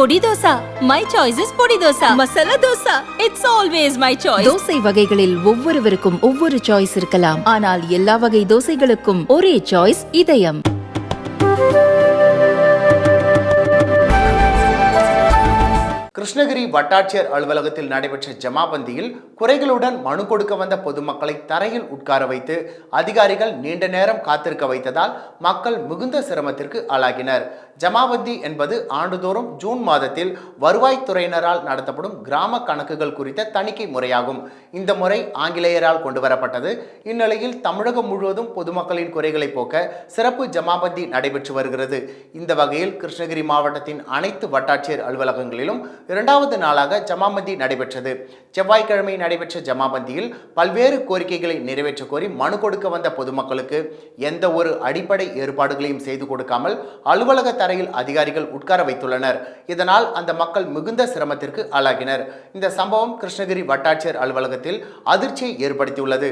பொடி dosa. My choice is podi dosa. Masala dosa. It's always my choice dosa வகைகளில் ஒவ்வொருவருக்கும் ஒவ்வொரு சாய்ஸ் இருக்கலாம். ஆனால் எல்லா வகை தோசைகளுக்கும் ஒரே சாய்ஸ் இதயம். கிருஷ்ணகிரி வட்டாட்சியர் அலுவலகத்தில் நடைபெற்ற ஜமாபந்தியில் குறைகளுடன் மனு கொடுக்க வந்த பொதுமக்களை தரையில் உட்கார வைத்து அதிகாரிகள் நீண்ட நேரம் காத்திருக்க வைத்ததால் மக்கள் மிகுந்த சிரமத்திற்கு ஆளாகினர். ஜமாபந்தி என்பது ஆண்டுதோறும் ஜூன் மாதத்தில் வருவாய்த்துறையினரால் நடத்தப்படும் கிராம கணக்குகள் குறித்த தணிக்கை முறையாகும். இந்த முறை ஆங்கிலேயரால் கொண்டு வரப்பட்டது. இந்நிலையில் தமிழகம் முழுவதும் பொதுமக்களின் குறைகளை போக்க சிறப்பு ஜமாபந்தி நடைபெற்று வருகிறது. இந்த வகையில் கிருஷ்ணகிரி மாவட்டத்தின் அனைத்து வட்டாட்சியர் அலுவலகங்களிலும் இரண்டாவது நாளாக ஜமாபந்தி நடைபெற்றது. செவ்வாய்க்கிழமை நடைபெற்ற ஜமாபந்தியில் பல்வேறு கோரிக்கைகளை நிறைவேற்ற கோரி மனு கொடுக்க வந்த பொதுமக்களுக்கு எந்த ஒரு அடிப்படை ஏற்பாடுகளையும் செய்து கொடுக்காமல் அலுவலக அறையில் அதிகாரிகள் உட்கார வைத்துள்ளனர். இதனால் அந்த மக்கள் மிகுந்த சிரமத்திற்கு ஆளாகினர். இந்த சம்பவம் கிருஷ்ணகிரி வட்டாட்சியர் அலுவலகத்தில் அதிர்ச்சியை ஏற்படுத்தியுள்ளது.